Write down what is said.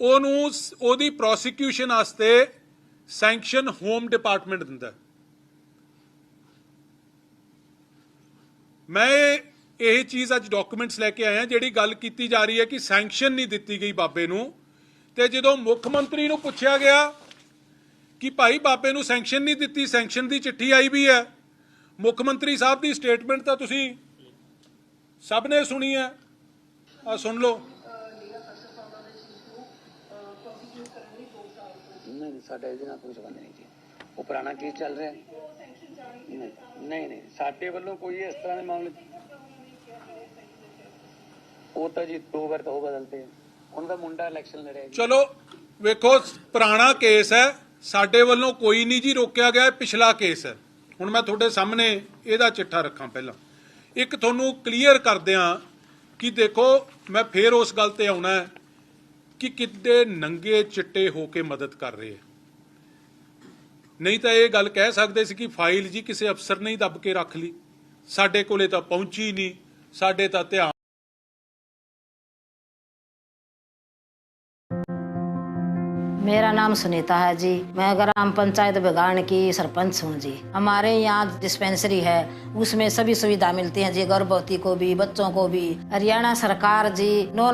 ਉਹਨੂੰ ਉਹਦੀ ਪ੍ਰੋਸੀਕਿਊਸ਼ਨ ਵਾਸਤੇ ਸੈਂਕਸ਼ਨ ਹੋਮ ਡਿਪਾਰਟਮੈਂਟ ਦਿੰਦਾ ਮੈਂ ਇਹ- ਇਹ ਚੀਜ਼ ਅੱਜ ਡਾਕੂਮੈਂਟਸ ਲੈ ਕੇ ਆਇਆ, ਜਿਹੜੀ ਗੱਲ ਕੀਤੀ ਜਾ ਰਹੀ ਹੈ ਕਿ ਸੈਂਕਸ਼ਨ ਨਹੀਂ ਦਿੱਤੀ ਗਈ ਬਾਬੇ ਨੂੰ। ਤੇ ਜਦੋਂ ਮੁੱਖ ਮੰਤਰੀ ਨੂੰ ਪੁੱਛਿਆ ਗਿਆ ਕਿ ਭਾਈ ਬਾਬੇ ਨੂੰ ਸੈਂਕਸ਼ਨ ਨਹੀਂ ਦਿੱਤੀ ਸੈਂਕਸ਼ਨ ਦੀ ਚਿੱਠੀ ਆਈ ਵੀ ਹੈ। ਮੁੱਖ ਮੰਤਰੀ ਸਾਹਿਬ ਦੀ ਸਟੇਟਮੈਂਟ ਤਾਂ ਤੁਸੀਂ ਸਭ ਨੇ ਸੁਣੀ ਹੈ। ਆ ਸੁਣ ਲਓ ਨਹੀਂ ਨਹੀਂ, ਸਾਡਾ ਇਹਦੇ ਨਾਲ ਕੋਈ ਸੰਬੰਧ ਨਹੀਂ ਜੀ। ਉਹ ਪੁਰਾਣਾ ਕੇਸ ਚੱਲ ਰਿਹਾ। ਨਹੀਂ ਨਹੀਂ ਨਹੀਂ ਸਾਡੇ ਵੱਲੋਂ ਕੋਈ ਇਸ ਤਰ੍ਹਾਂ ਦੇ ਮਾਮਲੇ ਉਹ ਤਾਂ ਜੀ ਦੋ ਵਾਰ ਤਾਂ ਉਹ ਬਦਲਤੇ ਉਹਨਾਂ ਦਾ ਮੁੰਡਾ ਇਲੈਕਸ਼ਨ ਲੜਿਆ ਚਲੋ, ਵੇਖੋ, ਪੁਰਾਣਾ ਕੇਸ ਹੈ। ਸਾਡੇ ਵੱਲੋਂ ਕੋਈ ਨਹੀਂ ਜੀ ਰੋਕਿਆ ਗਿਆ ਪਿਛਲਾ ਕੇਸ ਹੈ। ਹੁਣ ਮੈਂ ਤੁਹਾਡੇ ਸਾਹਮਣੇ ਇਹਦਾ ਚਿੱਠਾ ਰੱਖਾਂ ਪਹਿਲਾਂ। ਇੱਕ ਤੁਹਾਨੂੰ ਕਲੀਅਰ ਕਰਦਿਆਂ ਕਿ ਦੇਖੋ, ਮੈਂ ਫੇਰ ਉਸ ਗੱਲ ਤੇ ਆਉਣਾ ਕਿ ਕਿੱਡੇ ਨੰਗੇ ਚਿੱਟੇ ਹੋ ਕੇ ਮਦਦ ਕਰ ਰਹੇ ਹੈ। ਨਹੀਂ ਤਾਂ ਇਹ ਗੱਲ ਕਹਿ ਸਕਦੇ ਸੀ ਕਿ ਫਾਈਲ ਜੀ ਕਿਸੇ ਅਫਸਰ ਨੇ ਹੀ ਦੱਬ ਕੇ ਰੱਖ ਲਈ ਸਾਡੇ ਕੋਲੇ ਤਾਂ ਪਹੁੰਚੀ ਨਹੀਂ ਸਾਡੇ ਤਾਂ ਧਿਆਨ मेरा नाम सुनीता है जी मैं ग्राम पंचायत बगान की सरपंच हूँ जी हमारे यहाँ डिस्पेंसरी है उसमें सभी सुविधा मिलती है जी गर्भवती को भी बच्चों को भी हरियाणा सरकार जी नो